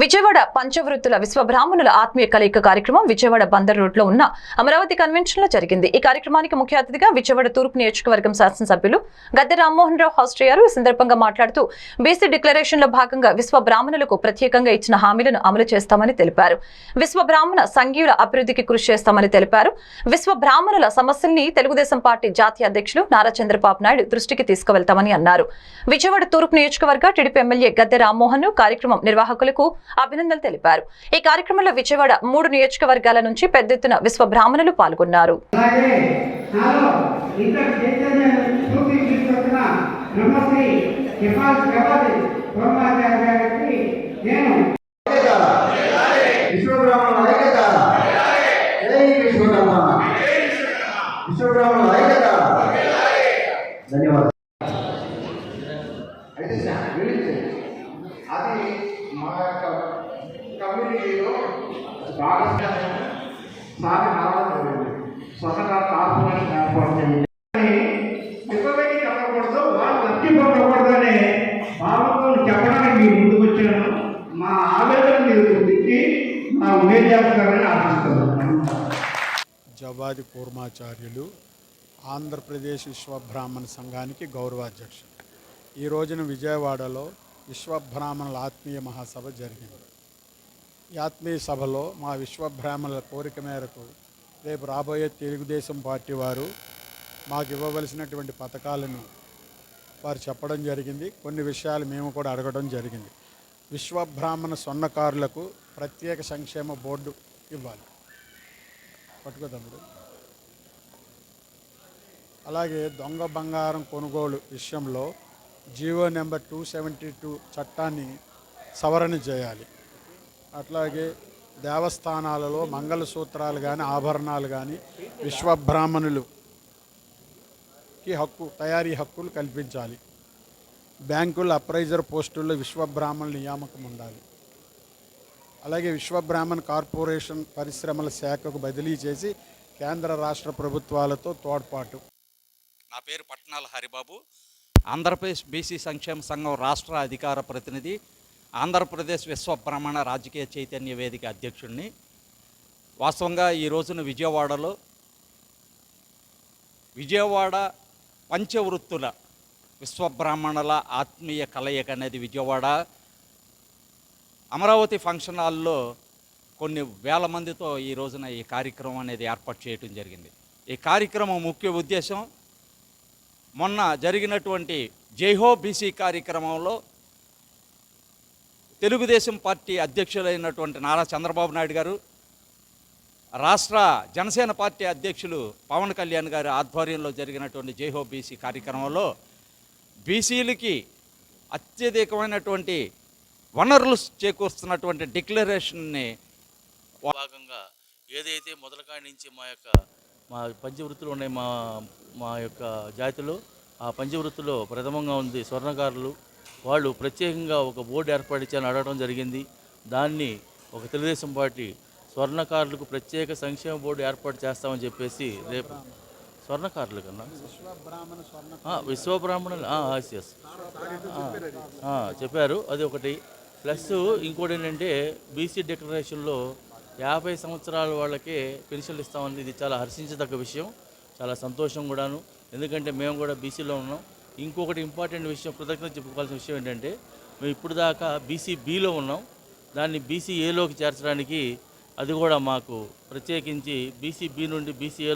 విజయవాడ పంచవృత్తుల విశ్వబ్రాహ్మణుల ఆత్మీయ కలయిక కార్యక్రమం విజయవాడ బందర్ రోడ్లో ఉన్న అమరావతి కన్వెన్షన్లో జరిగింది. ఈ కార్యక్రమానికి ముఖ్య అతిథిగా విజయవాడ తూర్పు నియోజకవర్గం శాసనసభ్యులు గద్దె రామ్మోహన్ రావు హాస్టయ్యారు ఈ సందర్భంగా మాట్లాడుతూ బీసీ డిక్లరేషన్లో భాగంగా విశ్వబ్రాహ్మణులకు ప్రత్యేకంగా ఇచ్చిన హామీలను అమలు చేస్తామని తెలిపారు. విశ్వబ్రాహ్మణ సంఘీయుల అభివృద్ధికి కృషి చేస్తామని తెలిపారు. విశ్వబ్రాహ్మణుల సమస్యల్ని తెలుగుదేశం పార్టీ జాతీయ అధ్యక్షులు నారా చంద్రబాబు నాయుడు దృష్టికి తీసుకువెళ్తామని అన్నారు. విజయవాడ తూర్పు నియోజకవర్గ టీడీపీ ఎమ్మెల్యే గద్దె రామ్మోహన్ కార్యక్రమం నిర్వాహకులకు అభినందనలు తెలిపారు. ఈ కార్యక్రమంలో విజయవాడ మూడు నియోజకవర్గాల నుంచి పెద్ద ఎత్తున విశ్వ బ్రాహ్మణులు పాల్గొన్నారు. ధన్యవాదాలు. అది మా యొక్క కమ్యూనిటీలో బాగా సాగి రావడం స్వతహా కార్పొరేషన్ ఏర్పాటు చేయండి. చెప్పకూడదు వాళ్ళు భావంతో చెప్పడానికి మీరు ముందుకు వచ్చాను. మా ఆవేదన మీరు గుర్తించి మా చేస్తారని ఆశిస్తున్నాను. జవాది కూర్మాచార్యులు ఆంధ్రప్రదేశ్ విశ్వబ్రాహ్మణ సంఘానికి గౌరవాధ్యక్షుడు ఈ రోజున విజయవాడలో విశ్వబ్రాహ్మణుల ఆత్మీయ మహాసభ జరిగింది. ఈ ఆత్మీయ సభలో మా విశ్వబ్రాహ్మణుల కోరిక మేరకు రేపు రాబోయే తెలుగుదేశం పార్టీ వారు మాకు ఇవ్వవలసినటువంటి పథకాలను వారు చెప్పడం జరిగింది. కొన్ని విషయాలు మేము కూడా అడగడం జరిగింది. విశ్వబ్రాహ్మణ స్వర్ణకారులకు ప్రత్యేక సంక్షేమ బోర్డు ఇవ్వాలి. పట్టుకో తమ్ముడు అలాగే దొంగ బంగారం కొనుగోలు విషయంలో GO number two seventy two చట్టాన్ని సవరణ చేయాలి. అట్లాగే దేవస్థానాలలో మంగళసూత్రాలు కానీ ఆభరణాలు కానీ విశ్వబ్రాహ్మణులుకి హక్కు తయారీ హక్కులు కల్పించాలి. బ్యాంకుల అప్రైజర్ పోస్టుల్లో విశ్వబ్రాహ్మణుల నియామకం ఉండాలి. అలాగే విశ్వబ్రాహ్మణ్ కార్పొరేషన్ పరిశ్రమల శాఖకు బదిలీ చేసి కేంద్ర రాష్ట్ర ప్రభుత్వాలతో తోడ్పాటు. నా పేరు పట్నాల హరిబాబు. ఆంధ్రప్రదేశ్ బీసీ సంక్షేమ సంఘం రాష్ట్ర అధికార ప్రతినిధి ఆంధ్రప్రదేశ్ విశ్వబ్రహ్మణ రాజకీయ చైతన్య వేదిక అధ్యక్షుడిని. వాస్తవంగా ఈ రోజున విజయవాడలో విజయవాడ పంచవృత్తుల విశ్వబ్రాహ్మణుల ఆత్మీయ కలయిక అనేది విజయవాడ. అమరావతి ఫంక్షన్ హాల్లో కొన్ని వేల మందితో ఈ రోజున ఈ కార్యక్రమం అనేది ఏర్పాటు చేయడం జరిగింది. ఈ కార్యక్రమం ముఖ్య ఉద్దేశం మొన్న జరిగినటువంటి జైహో బీసీ కార్యక్రమంలో తెలుగుదేశం పార్టీ అధ్యక్షులైనటువంటి నారా చంద్రబాబు నాయుడు గారు రాష్ట్ర జనసేన పార్టీ అధ్యక్షులు పవన్ కళ్యాణ్ గారి ఆధ్వర్యంలో జరిగినటువంటి జైహో బీసీ కార్యక్రమంలో బీసీలకి అత్యధికమైనటువంటి వనరులు చేకూరుస్తున్నటువంటి డిక్లరేషన్ని భాగంగా ఏదైతే మొదలకాడి నుంచి మా యొక్క మా పంచవృత్తులు ఉన్నాయి మా మా యొక్క జాతిలో. ఆ పంచవృత్తిలో ప్రథమంగా ఉంది స్వర్ణకారులు. వాళ్ళు ప్రత్యేకంగా ఒక బోర్డు ఏర్పాటు చేయాలని అడగడం జరిగింది. దాన్ని ఒక తెలుగుదేశం పార్టీ స్వర్ణకారులకు ప్రత్యేక సంక్షేమ బోర్డు ఏర్పాటు చేస్తామని చెప్పేసి రేపు స్వర్ణకారులు కన్నా? ఆ, విశ్వబ్రాహ్మణులు. ఎస్ ఎస్ చెప్పారు. అది ఒకటి. ప్లస్ ఇంకోటి ఏంటంటే బీసీ డిక్లరేషన్లో యాభై సంవత్సరాల వాళ్ళకే పెన్షన్లు ఇస్తామని ఇది చాలా హర్షించదగ్గ విషయం చాలా సంతోషం కూడాను. ఎందుకంటే మేము కూడా బీసీలో ఉన్నాం. ఇంకొకటి ఇంపార్టెంట్ విషయం కృతజ్ఞత చెప్పుకోవాల్సిన విషయం ఏంటంటే మేము ఇప్పుడు దాకా బీసీ బీలో ఉన్నాం. దాన్ని బీసీ ఏలోకి చేర్చడానికి అది కూడా మాకు ప్రత్యేకించి బీసీ బి నుండి బీసీ